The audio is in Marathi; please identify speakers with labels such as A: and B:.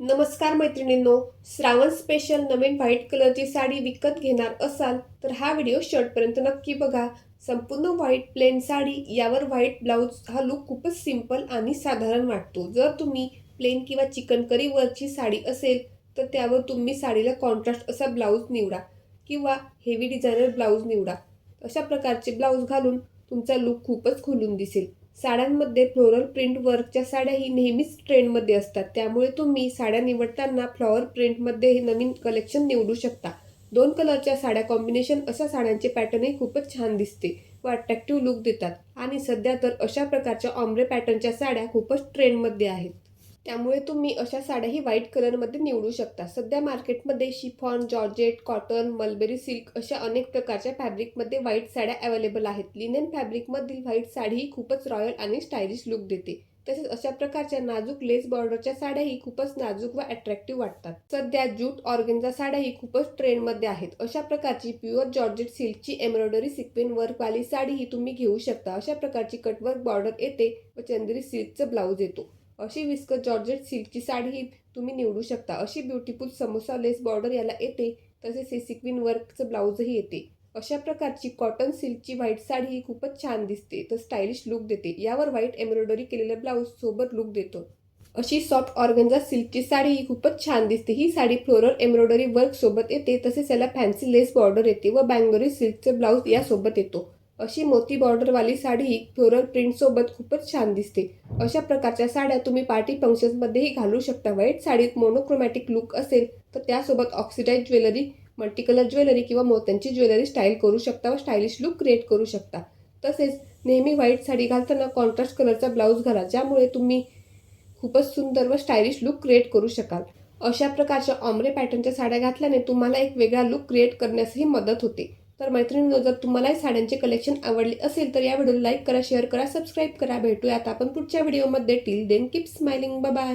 A: नमस्कार मैत्रिणींनो श्रावण स्पेशल नवीन व्हाईट कलरची साडी विकत घेणार असाल तर हा व्हिडिओ शर्टपर्यंत नक्की बघा. संपूर्ण व्हाईट प्लेन साडी यावर व्हाईट ब्लाऊज हा लुक खूपच सिंपल आणि साधारण वाटतो. जर तुम्ही प्लेन किंवा चिकनकरी वरची साडी असेल तर त्यावर तुम्ही साडीला कॉन्ट्रास्ट असा ब्लाऊज निवडा किंवा हेवी डिझायनर ब्लाऊज निवडा. अशा प्रकारचे ब्लाऊज घालून तुमचा लुक खूपच खुलून दिसेल. साड्यांमध्ये फ्लोरल प्रिंट वर्कच्या साड्या ही नेहमीच ट्रेंडमध्ये असतात. त्यामुळे तुम्ही साड्या निवडताना फ्लॉवर प्रिंटमध्ये हे नवीन कलेक्शन निवडू शकता. दोन कलरच्या साड्या कॉम्बिनेशन अशा साड्यांचे पॅटर्नही खूपच छान दिसते व अट्रॅक्टिव्ह लुक देतात. आणि सध्या तर अशा प्रकारच्या ऑम्ब्रे पॅटर्नच्या साड्या खूपच ट्रेंडमध्ये आहेत. त्यामुळे तुम्ही अशा साड्याही व्हाईट कलरमध्ये निवडू शकता. सध्या मार्केटमध्ये chiffon georgette cotton mulberry silk अशा अनेक प्रकारच्या फॅब्रिकमध्ये व्हाईट साड्या अवेलेबल आहेत. लिनेन फॅब्रिकमधील व्हाईट साडी ही खूपच रॉयल आणि स्टायलिश लुक देते. तसेच अशा प्रकारच्या नाजूक लेस बॉर्डरच्या साड्याही खूपच नाजूक व अट्रॅक्टिव्ह वाटतात. सध्या जूट ऑर्गेन्झा साड्याही खूपच ट्रेंडमध्ये आहेत. अशा प्रकारची प्युअर जॉर्जेट सिल्कची एम्ब्रॉयडरी सिक्वेन वर्कवाली साडीही तुम्ही घेऊ शकता. अशा प्रकारची कटवर्क बॉर्डर येते व चंदेरी सिल्कचं ब्लाऊज येतो. अशी विस्कस जॉर्जेट सिल्कची साडीही तुम्ही निवडू शकता. अशी ब्युटिफुल समोसा लेस बॉर्डर याला येते तसेच हे सिक्विन वर्कचं ब्लाऊजही येते. अशा प्रकारची कॉटन सिल्कची व्हाईट साडी ही खूपच छान दिसते. तर स्टायलिश लुक देते. यावर व्हाईट एम्ब्रॉयडरी केलेलं ब्लाऊज सोबत लुक देतो. अशी सॉफ्ट ऑर्गन्झा सिल्कची साडी ही खूपच छान दिसते. ही साडी फ्लोरल एम्ब्रॉयडरी वर्क सोबत येते तसेच याला फॅन्सी लेस बॉर्डर येते व बँगलोरी सिल्कचे ब्लाऊज यासोबत येतो. अशी मोती बॉर्डरवाली साडी ही फ्लोरल प्रिंटसोबत खूपच छान दिसते. अशा प्रकारच्या साड्या तुम्ही पार्टी फंक्शन्समध्येही घालू शकता. व्हाईट साडीत मोनोक्रोमॅटिक लुक असेल तर त्यासोबत ऑक्सिडाईज ज्वेलरी मल्टीकलर ज्वेलरी किंवा मोत्यांची ज्वेलरी स्टाईल करू शकता व स्टायलिश लुक क्रिएट करू शकता. तसेच नेहमी व्हाईट साडी घालताना कॉन्ट्रास्ट कलरचा ब्लाऊज घाला ज्यामुळे तुम्ही खूपच सुंदर व स्टायलिश लुक क्रिएट करू शकाल. अशा प्रकारच्या ऑम्रे पॅटर्नच्या साड्या घातल्याने तुम्हाला एक वेगळा लुक क्रिएट करण्यासही मदत होते. तर मैत्रिणींनो जर तुम्हालाही साड्यांचे कलेक्शन आवडले असेल तर या व्हिडिओला लाईक करा शेअर करा सबस्क्राईब करा. भेटूया आता आपण पुढच्या व्हिडिओमध्ये till then keep smiling bye